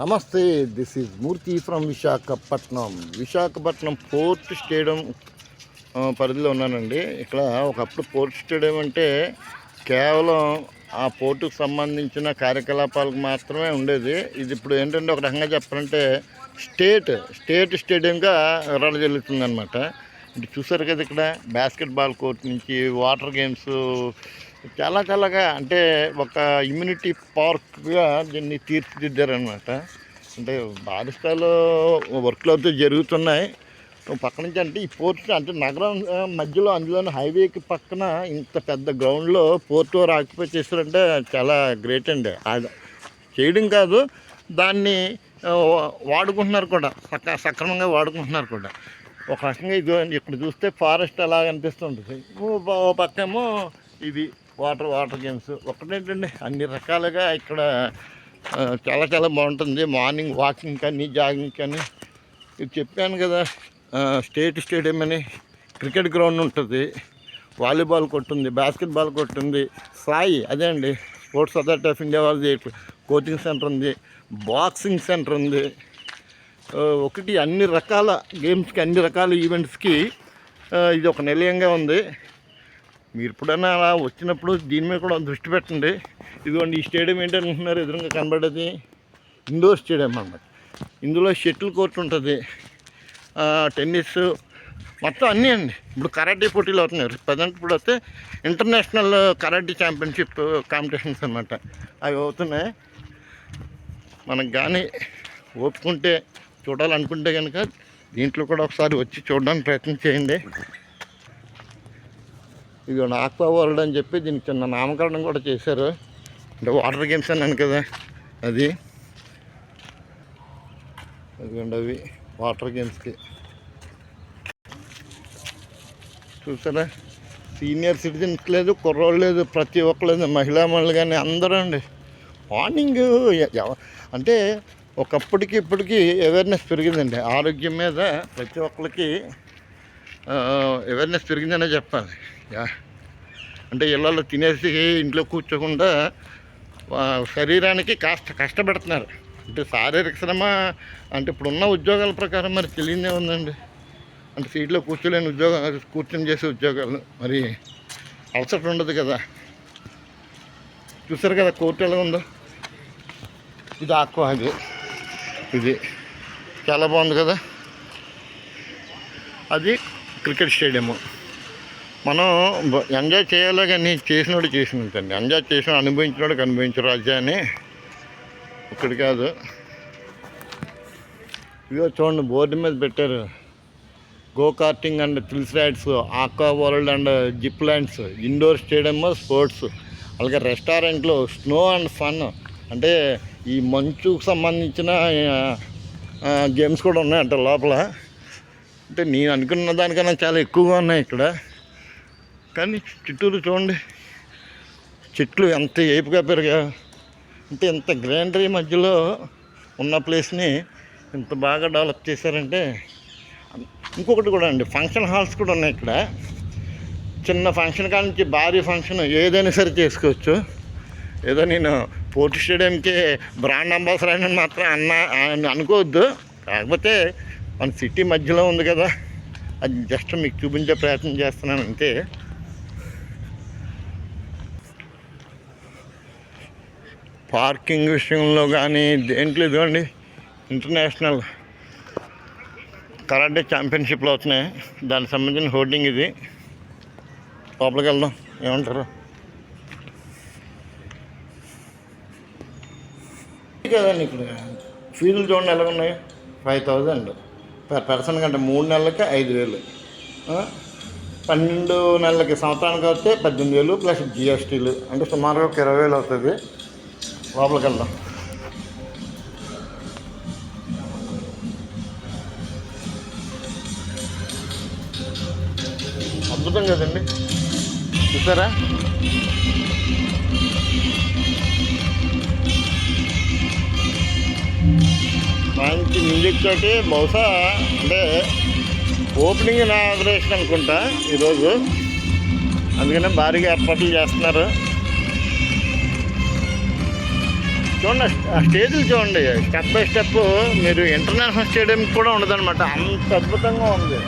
నమస్తే this is Murthy from Visakhapatnam. Visakhapatnam port stadium పరిధిలో ఉన్నానండి. ఇక్కడ ఒకప్పుడు పోర్ట్ స్టేడియం అంటే కేవలం ఆ పోర్టుకు సంబంధించిన కార్యకలాపాలకు మాత్రమే ఉండేది. ఇది ఇప్పుడు ఏంటంటే ఒక రకంగా చెప్పాలంటే స్టేట్ స్టేట్ స్టేడియంగా జరుగుతుంది అనమాట ఇది చూసారు కదా ఇక్కడ బాస్కెట్బాల్ కోర్ట్ నుంచి వాటర్ గేమ్స్ చాలా చాలాగా అంటే ఒక ఇమ్యూనిటీ పార్క్గా దీన్ని తీర్చిదిద్దారనమాట అంటే భారీ స్థాయిలో వర్క్లు అయితే జరుగుతున్నాయి. పక్క నుంచి అంటే ఈ పోర్ట్ అంటే నగరం మధ్యలో అందులోని హైవేకి పక్కన ఇంత పెద్ద గ్రౌండ్లో పోర్ట్ వారు ఆక్యుపై చేస్తారంటే చాలా గ్రేట్ అండి. చేయడం కాదు దాన్ని వాడుకుంటున్నారు కూడా సక సక్రమంగా వాడుకుంటున్నారు కూడా. ఒక రకంగా ఇది ఇక్కడ చూస్తే ఫారెస్ట్ అలా అనిపిస్తుంటుంది. ఓ పక్కేమో ఇది వాటర్ వాటర్ గేమ్స్. ఒకటేంటండి అన్ని రకాలుగా ఇక్కడ చాలా చాలా బాగుంటుంది. మార్నింగ్ వాకింగ్ కానీ జాగింగ్ కానీ. ఇది చెప్పాను కదా స్టేట్ స్టేడియం అని. క్రికెట్ గ్రౌండ్ ఉంటుంది. వాలీబాల్ కొట్టుంది బాస్కెట్బాల్ కొట్టుంది. సాయి అదే అండి. స్పోర్ట్స్ అథారిటీ ఆఫ్ ఇండియా వాళ్ళది కోచింగ్ సెంటర్ ఉంది. బాక్సింగ్ సెంటర్ ఉంది. ఒకటి అన్ని రకాల గేమ్స్కి అన్ని రకాల ఈవెంట్స్కి ఇది ఒక నిలయంగా ఉంది. మీరు ఎప్పుడైనా అలా వచ్చినప్పుడు దీని మీద కూడా దృష్టి పెట్టండి. ఇదిగోండి ఈ స్టేడియం ఏంటనుకుంటున్నారు ఎదురుగా కనబడేది ఇండోర్ స్టేడియం అన్నమాట. ఇందులో షటిల్ కోర్ట్ ఉంటుంది. టెన్నిస్ మొత్తం అన్నీ అండి. ఇప్పుడు కరాటే పోటీలు అవుతున్నాయి. ప్రజెంట్ ఇప్పుడు వస్తే ఇంటర్నేషనల్ కరాటే ఛాంపియన్షిప్ కాంపిటీషన్స్ అన్నమాట. అవి అవుతున్నాయి. మనకు కానీ ఓపుకుంటే చూడాలనుకుంటే కనుక దీంట్లో కూడా ఒకసారి వచ్చి చూడడానికి ప్రయత్నం చేయండి. ఇది ఆక్వా వరల్డ్ అని చెప్పి దీనికి చిన్న నామకరణం కూడా చేశారు. అంటే వాటర్ గేమ్స్ అన్నాను కదా అది. అదిగోండి అవి వాటర్ గేమ్స్కి. చూసారా? సీనియర్ సిటిజన్స్ లేదు కుర్రోళ్ళు లేదు ప్రతి ఒక్కరు మహిళా మహిళలు కానీ అందరూ అండి. మార్నింగ్ అంటే ఒకప్పటికి ఇప్పటికి అవేర్నెస్ పెరిగిందండి. ఆరోగ్యం మీద ప్రతి ఒక్కరికి అవేర్నెస్ పెరిగిందనే చెప్పాలి. అంటే ఇళ్ళల్లో తినేసి ఇంట్లో కూర్చోకుండా శరీరానికి కాస్త కష్టపెడుతున్నారు. అంటే శారీరక శ్రమ అంటే ఇప్పుడున్న ఉద్యోగాల ప్రకారం మరి తెలియదే ఉందండి. అంటే సీట్లో కూర్చోలేని ఉద్యోగం కూర్చొని చేసే ఉద్యోగాలు మరి అలసట ఉండదు కదా. చూసారు కదా కోర్టు ఎలా ఉందో? ఇది ఆక్వా అది. ఇది చాలా బాగుంది కదా. అది క్రికెట్ స్టేడియము. మనం ఎంజాయ్ చేయాలో కానీ చేసినోడు చేసినట్టండి ఎంజాయ్ చేసిన అనుభవించినోడికి అనుభవించరు రాజ్యా అని ఇక్కడ కాదు. ఇదిగో చూడండి బోర్డు మీద పెట్టారు. Go karting and thrills rides aqua world and zip lands indoor stadium sports అలాగే రెస్టారెంట్లో స్నో అండ్ ఫన్ అంటే ఈ మంచుకు సంబంధించిన గేమ్స్ కూడా ఉన్నాయంట లోపల. అంటే నేను అనుకున్న దానికన్నా చాలా ఎక్కువగా ఉన్నాయి ఇక్కడ. కానీ చిట్టూరు చూడండి. చెట్లు ఎంత ఏపుగా పెరిగా అంటే ఇంత గ్రీనరీ మధ్యలో ఉన్న ప్లేస్ని ఇంత బాగా డెవలప్ చేశారంటే ఇంకొకటి కూడా అండి ఫంక్షన్ హాల్స్ కూడా ఉన్నాయి ఇక్కడ. చిన్న ఫంక్షన్ కాడ నుంచి భారీ ఫంక్షన్ ఏదైనా సరే చేసుకోవచ్చు. ఏదో నేను పోర్ట్ స్టేడియంకి బ్రాండ్ అంబాసిడర్ అని మాత్రం అన్న అనుకోవద్దు. కాకపోతే మన సిటీ మధ్యలో ఉంది కదా. అది జస్ట్ మీకు చూపించే ప్రయత్నం చేస్తున్నాను అంతే. పార్కింగ్ విషయంలో కానీ దేంట్లో ఇదిగోండి ఇంటర్నేషనల్ కరాటే ఛాంపియన్షిప్లు అవుతున్నాయి దానికి సంబంధించిన హోర్డింగ్ ఇది. లోపలికి వెళ్దాం. ఏమంటారు? కదండి ఇక్కడ ఫీజులు చూడండి ఎలా ఉన్నాయి? ఫైవ్ థౌజండ్ పర్ పర్సన్ కంటే మూడు నెలలకి ఐదు వేలు. పన్నెండు నెలలకి సంవత్సరానికి వస్తే పద్దెనిమిది వేలు ప్లస్ జిఎస్టీలు అంటే సుమారుగా ఒక ఇరవై వేలు అవుతుంది. లోపలికి వెళ్దాం. అద్భుతం కదండి. చూసారా? మంచి మ్యూజిక్ తోటి బహుశా అంటే ఓపెనింగ్ ఇనాగ్రేషన్ అనుకుంటా ఈరోజు. అందుకనే భారీగా ఏర్పాట్లు చేస్తున్నారు. చూడండి ఆ స్టేజ్లు చూడండి. స్టెప్ బై స్టెప్ మీరు ఇంటర్నేషనల్ స్టేడియం కూడా ఉండదన్నమాట. అంత అద్భుతంగా ఉంది.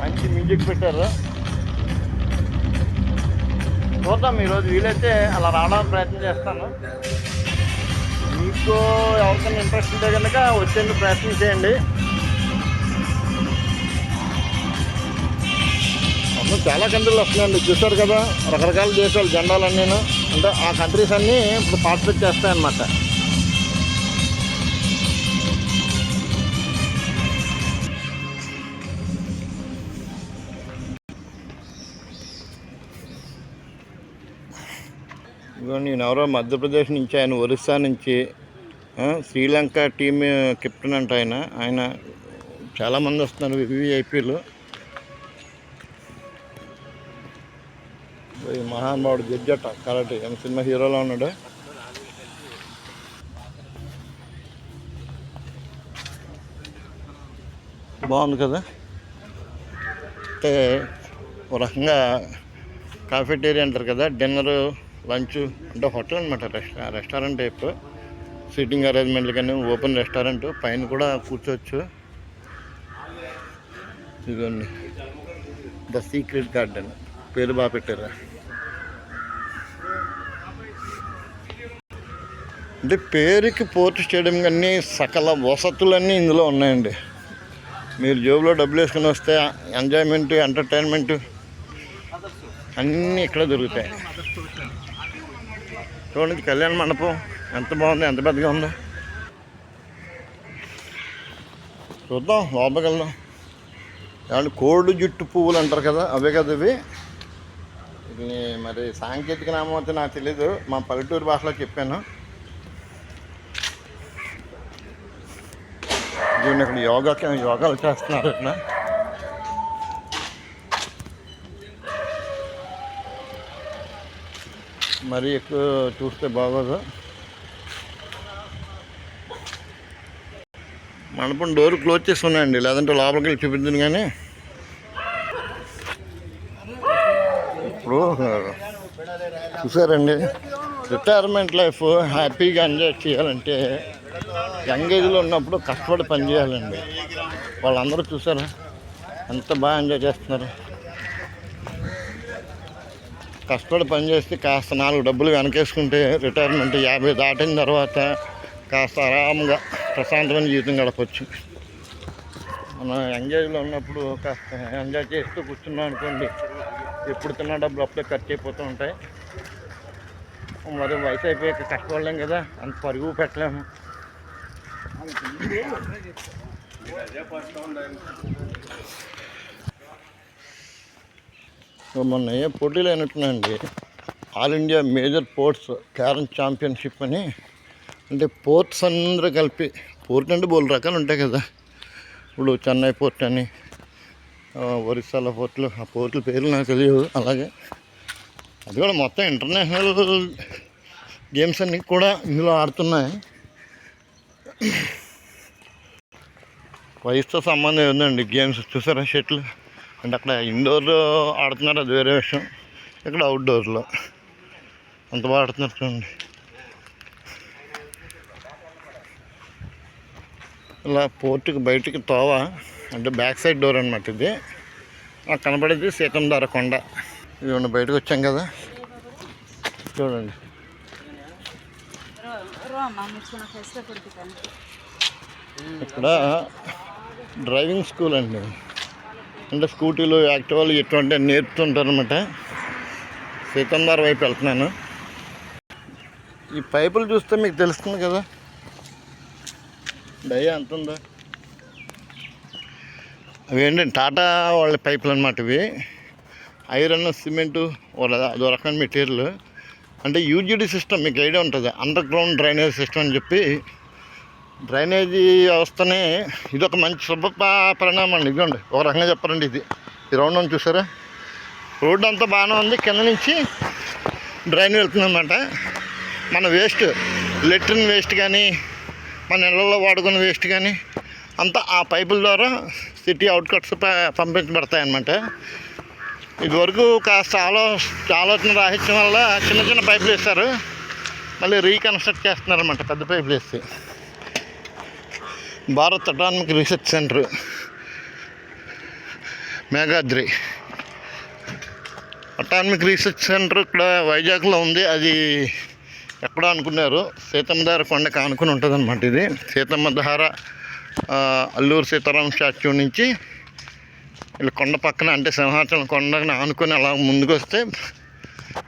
మంచి మ్యూజిక్ పెట్టారు. చూద్దాం ఈరోజు వీలైతే అలా రావడానికి ప్రయత్నం చేస్తాను. మీకు ఎవరికైనా ఇంట్రెస్ట్ ఉంటే కనుక వచ్చేందుకు ప్రయత్నం చేయండి. చాలా కంట్రీలు వస్తున్నాయండి చూస్తారు కదా రకరకాల దేశాలు జెండాలన్నీ అంటే ఆ కంట్రీస్ అన్నీ ఇప్పుడు పార్టిసిపేట్ చేస్తాయన్నమాట. ఇదిగో నేను ఎవరో మధ్యప్రదేశ్ నుంచి ఆయన ఒరిస్సా నుంచి శ్రీలంక టీమ్ కెప్టెన్ అంట ఆయన. ఆయన చాలామంది వస్తున్నారు వివిఐపీలు. ఈ మహానుభావుడు జడ్జి అట కరాటే సినిమా హీరోలో ఉన్నాడు? బాగుంది కదా? అంటే ఒక రకంగా కాఫెటేరియా అంటారు కదా డిన్నర్ లంచ్ అంటే హోటల్ అనమాట రెస్టా రెస్టారెంట్ టైప్. సిట్టింగ్ అరేంజ్మెంట్లు కానీ ఓపెన్ రెస్టారెంట్ పైన కూడా కూర్చోవచ్చు. ఇదిగోండి. The secret garden. పేరు బాగా పెట్టారా అంటే పేరుకి పోర్ట్ స్టేడియం అన్నీ సకల వసతులన్నీ ఇందులో ఉన్నాయండి. మీరు జేబులో డబ్బులు వేసుకుని వస్తే ఎంజాయ్మెంట్ ఎంటర్టైన్మెంట్ అన్నీ ఇక్కడ దొరుకుతాయి. చూడండి కళ్యాణ మండపం. ఎంత బాగుంది ఎంత పెద్దగా ఉందో. చూద్దాం లోపలికి వెళ్దాం. ఏమంటే కోళ్ళు జుట్టు పువ్వులు అంటారు కదా అవే కదా ఇవి. ఇది మరి సాంకేతిక నామం అయితే నాకు తెలీదు. మా పల్లెటూరు భాషలో చెప్పాను. దీన్ని ఇక్కడ యోగా యోగాలు చేస్తున్నారు ఇక్కడ మరి ఎక్కువ చూస్తే బాగోదు. మండపం డోర్ క్లోజ్ చేసి ఉన్నాయండి లేదంటే లోపలికి వెళ్ళి చూపించింది కానీ ఇప్పుడు చూసారండి? రిటైర్మెంట్ లైఫ్ హ్యాపీగా ఎంజాయ్ చేయాలంటే యంగ్ ఏజ్లో ఉన్నప్పుడు కష్టపడి పని చేయాలండి. వాళ్ళందరూ చూసారా? ఎంత బాగా ఎంజాయ్ చేస్తున్నారు. కష్టపడి పని చేస్తే కాస్త నాలుగు డబ్బులు వెనకేసుకుంటే రిటైర్మెంట్ యాభై దాటిన తర్వాత కాస్త ఆరాముగా ప్రశాంతమైన జీవితం గడపచ్చు. మనం ఎంగేజ్లో ఉన్నప్పుడు కాస్త ఎంజాయ్ చేస్తూ కూర్చున్నాం అనుకోండి ఎప్పుడు తిన్న డబ్బులు అప్పుడే ఖర్చు అయిపోతూ ఉంటాయి. మరి వయసు అయిపోయాక కట్టుకోలేం కదా అంత పరుగు పెట్టలేము. మొన్న ఏ పోటీలు అయినట్టున్నాయండి all India major ports carrom championship అని. అంటే పోర్ట్స్ అందరూ కలిపి పోర్ట్ అంటే బోల్ రకాలు ఉంటాయి కదా. ఇప్పుడు చెన్నై పోర్ట్ అని ఒరిస్సాల ఒరిస్సాలో పోర్ట్లు ఆ పోర్ట్ల పేర్లు నాకు తెలియదు అలాగే. అది కూడా మొత్తం ఇంటర్నేషనల్ గేమ్స్ అన్నీ కూడా ఇందులో ఆడుతున్నాయి. వయసుతో సంబంధం ఉందండి గేమ్స్ చూసారా షటిల్? అంటే అక్కడ ఇండోర్ ఆడుతున్నారు అది వేరే విషయం. ఇక్కడ అవుట్డోర్లో అంత బాగా ఆడుతున్నారు చూడండి. ఇలా పోర్టుకి బయటికి తోవ అంటే బ్యాక్ సైడ్ డోర్ అనమాట ఇది. నాకు సీతం సీతంధార కొండ. ఇదిగోండి బయటకు వచ్చాం కదా. చూడండి. ఇక్కడ డ్రైవింగ్ స్కూల్ అండి. అంటే స్కూటీలు యాక్టివాలు ఎటువంటి నేర్పుతుంటారు అనమాట సీతంధార వైపు వెళ్తున్నాను. ఈ పైపులు చూస్తే మీకు తెలుస్తుంది కదా. డయ్యా ఎంత ఉందా? అవి ఏంటంటే టాటా వాళ్ళ పైపులు అనమాట ఇవి. ఐరన్ సిమెంటు అదో రకమైన మెటీరియల్. అంటే యూజీడీ సిస్టమ్ మీకు ఐడియా ఉంటుంది. అండర్ గ్రౌండ్ డ్రైనేజ్ సిస్టమ్ అని చెప్పి డ్రైనేజీ వ్యవస్థనే ఇది ఒక మంచి శుభ పరిణామం అండి. ఇదిగోండి ఒక రకంగా చెప్పారండి ఇది. ఈ రౌండ్ అని చూసారా? రోడ్డు అంతా బాగానే ఉంది. కింద నుంచి డ్రైన్ వెళ్తుందన్నమాట. మన వేస్ట్ లెట్రిన్ వేస్ట్ కానీ మన ఇళ్ళల్లో వాడుకున్న వేస్ట్ కానీ అంతా ఆ పైపుల ద్వారా సిటీ అవుట్కట్స్ పంపించబడతాయి అన్నమాట ఇదివరకు కాస్త ఆలో ఆలోచన రాహిత్యం వల్ల చిన్న చిన్న పైపులు వేస్తారు మళ్ళీ రీకన్స్ట్రక్ట్ చేస్తున్నారనమాట పెద్ద పైపులు వేసి. Bharat atomic research centre Meghadri. Atomic research centre ఇక్కడ వైజాగ్లో ఉంది. అది ఎక్కడ అనుకున్నారు. సీతమ్మధార కొండకి ఆనుకుని ఉంటుంది అనమాట ఇది. సీతమ్మధార అల్లూరు సీతారాం స్టాచ్యూ నుంచి ఇలా కొండ పక్కన అంటే సింహాచలం కొండని ఆనుకొని అలా ముందుకు వస్తే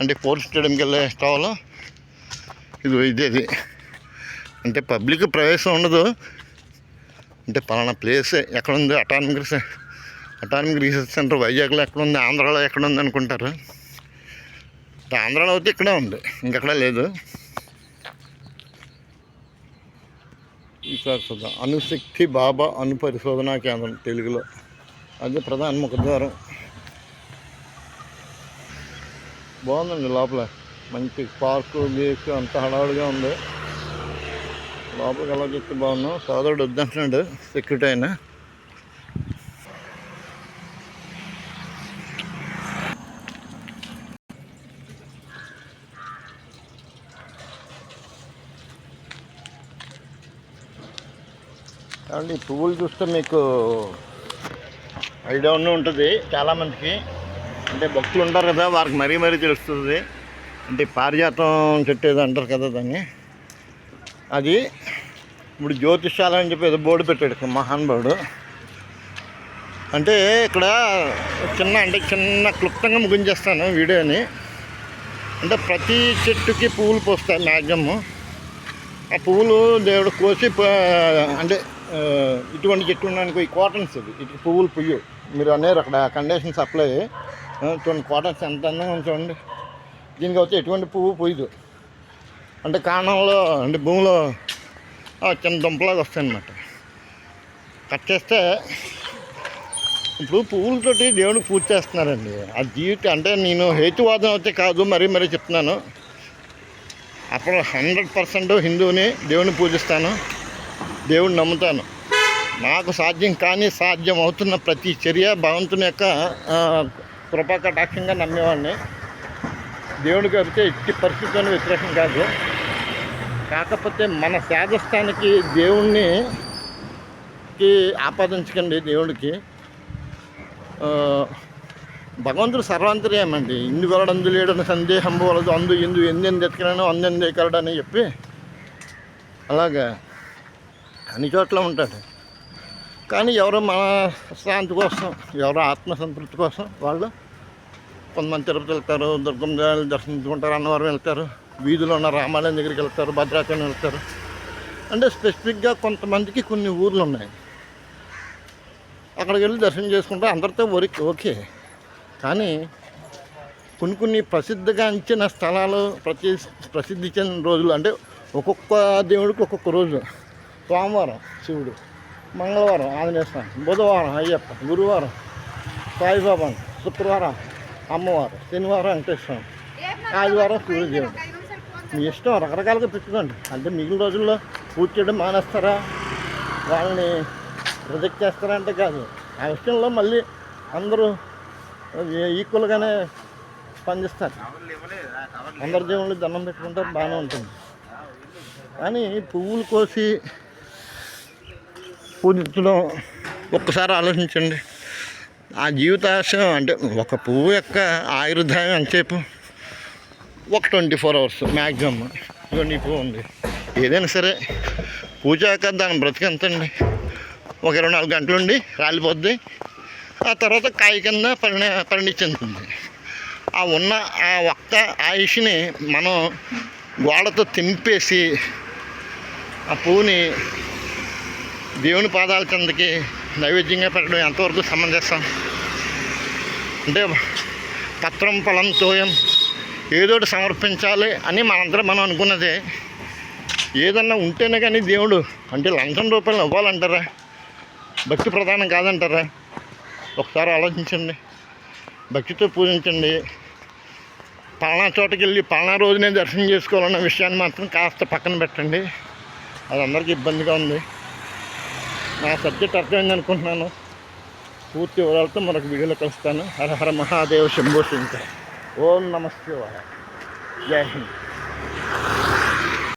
అంటే పోలీస్ స్టేడియంకి వెళ్ళే స్టావ్లో ఇది ఇదేది అంటే పబ్లిక్ ప్రవేశం ఉండదు. అంటే పలానా ప్లేస్ ఎక్కడ ఉంది అటానమిక్ రీసె- రీసెర్చ్ సెంటర్ వైజాగ్లో ఎక్కడ ఉంది ఆంధ్రాలో ఎక్కడ ఉంది అనుకుంటారు ఆంధ్రాలో అయితే ఇక్కడే ఉంది. ఇంకెక్కడా లేదు. ఈసారి చూద్దాం. అణుశక్తి బాబా అణు పరిశోధనా కేంద్రం తెలుగులో. అది ప్రధాన ముఖద్వారం బాగుందండి లోపల. మంచి పార్కు బీచ్ అంత హడావుడిగా ఉంది. లోపలికి ఎలా చెప్తే బాగున్నాం. సోదరుడు వద్దంటున్నాడు సెక్యూరిటీ అయినా అండి పువ్వులు చూస్తే మీకు ఐడియా ఉన్న ఉంటుంది చాలామందికి అంటే భక్తులు ఉంటారు కదా వారికి మరీ మరీ తెలుస్తుంది. అంటే పారిజాతం చెట్టు ఏదో అంటారు కదా దాన్ని. అది ఇప్పుడు జ్యోతిషాల అని చెప్పి ఏదో బోర్డు పెట్టాడు ఇక్కడ మహానుభావుడు అంటే ఇక్కడ చిన్న అంటే చిన్న క్లుప్తంగా ముగించేస్తాను వీడియోని అంటే ప్రతి చెట్టుకి పువ్వులు పోస్తాయి మ్యాక్సిమం ఆ పువ్వులు దేవుడు కోసి అంటే ఇటువంటి చెట్టు ఉండడానికి ఈ కాటన్స్ ఇది ఇటు పువ్వులు పుయ్యు. మీరు అనేరు అక్కడ కండిషన్ సప్లై చూడండి కాటన్స్ ఎంత అందంగా చూడండి. దీనికి వచ్చి ఎటువంటి పువ్వు పొయ్యదు. అంటే కాణంలో అంటే భూమిలో చిన్న దుంపలాగా వస్తాయి అన్నమాట కట్ చేస్తే ఇప్పుడు పువ్వులతోటి దేవుడికి పూజ చేస్తున్నారండి. ఆ జీవితం అంటే నేను హేతువాదం అయితే కాదు మరీ మరీ చెప్తున్నాను. అప్పుడు హండ్రెడ్ పర్సెంట్ హిందువుని దేవుని పూజిస్తాను. దేవుడిని నమ్ముతాను. నాకు సాధ్యం కానీ సాధ్యం అవుతున్న ప్రతి చర్య భగవంతుని యొక్క కృపాకటాక్షంగా కృపా కటాక్షంగా నమ్మేవాడిని. దేవుడికి అయితే ఎట్టి పరిస్థితులను వ్యతిరేకం కాదు. కాకపోతే మన సేదస్థానికి దేవుణ్ణి ఆపాదించకండి దేవుడికి. భగవంతుడు సర్వాంతర్యమండి. ఇందు వలడందు లేడని సందేహం వలదు. అందు ఇందు ఎందెందు ఎత్తుకలను అందెందు ఎక్కడని చెప్పి అలాగా అన్ని చోట్ల ఉంటాడు. కానీ ఎవరో మన శాంతి కోసం ఎవరో ఆత్మసంతృప్తి కోసం వాళ్ళు కొంతమంది తిరుపతి వెళ్తారు దుర్గం దేవాలయం దర్శించుకుంటారు అన్నవరం వెళ్తారు వీధిలో ఉన్న రామాలయం దగ్గరికి వెళ్తారు భద్రాచలం వెళ్తారు. అంటే స్పెసిఫిక్గా కొంతమందికి కొన్ని ఊర్లు ఉన్నాయి. అక్కడికి వెళ్ళి దర్శనం చేసుకుంటే అందరితో వరికి ఓకే. కానీ కొన్ని కొన్ని ప్రసిద్ధిగాంచిన స్థలాలు ప్రతి ప్రసిద్ధి చెందిన రోజులు అంటే ఒక్కొక్క దేవుడికి ఒక్కొక్క రోజు. సోమవారం శివుడు మంగళవారం ఆంజనేయ స్వామి బుధవారం అయ్యప్ప గురువారం సాయిబాబా శుక్రవారం అమ్మవారు శనివారం వెంకటేశ్వర ఆదివారం సూర్యదేవుడు. మీ ఇష్టం రకరకాలుగా పెట్టుకోండి. అంటే మిగిలిన రోజుల్లో పూజ చేయడం మానేస్తారా? వాళ్ళని రిజెక్ట్ చేస్తారా అంటే కాదు. ఆ విషయంలో మళ్ళీ అందరూ ఈక్వల్గానే స్పందిస్తారు. అందరి దేవుళ్ళు దండం పెట్టుకుంటారు బాగానే ఉంటుంది. కానీ పువ్వులు కోసి పూజించడం ఒక్కసారి ఆలోచించండి. ఆ జీవితాశయం అంటే ఒక పువ్వు యొక్క ఆయుర్దాయం అంతసేపు ఒక ట్వంటీ ఫోర్ అవర్స్ మ్యాక్సిమం ఇదిగోండి ఈ పువ్వు ఉంది. ఏదైనా సరే పూజాక దాని బ్రతికెంతండి ఒక ఇరవై నాలుగు గంటలు ఉండి రాలిపోద్ది. ఆ తర్వాత కాయ కింద పరిణ పరిణించింది ఆ ఉన్న ఆ ఒక్క ఆయుష్ని మనం గోడతో తెంపేసి ఆ పువ్వుని దేవుని పాదాల కిందకి నైవేద్యంగా పెట్టడం ఎంతవరకు సమంజసం? అంటే పత్రం పొలం తోయం ఏదో ఒకటి సమర్పించాలి అని మనందరం మనం అనుకున్నదే. ఏదన్నా ఉంటేనే కానీ దేవుడు అంటే లంచం రూపాయలు ఇవ్వాలంటారా? భక్తి ప్రధానం కాదంటారా? ఒకసారి ఆలోచించండి. భక్తితో పూజించండి. పలానా చోటకి వెళ్ళి పలానా రోజునే దర్శనం చేసుకోవాలన్న విషయాన్ని మాత్రం కాస్త పక్కన పెట్టండి. అది అందరికీ ఇబ్బందిగా ఉంది. నా సబ్జెక్ట్ అర్థమైంది అనుకుంటున్నాను పూర్తి వివరాలతో మరొక వీడియోలో కలుస్తాను. హర హర మహాదేవ శంభో శంకర్. ఓం నమస్తే శివాయ. జై హింద్.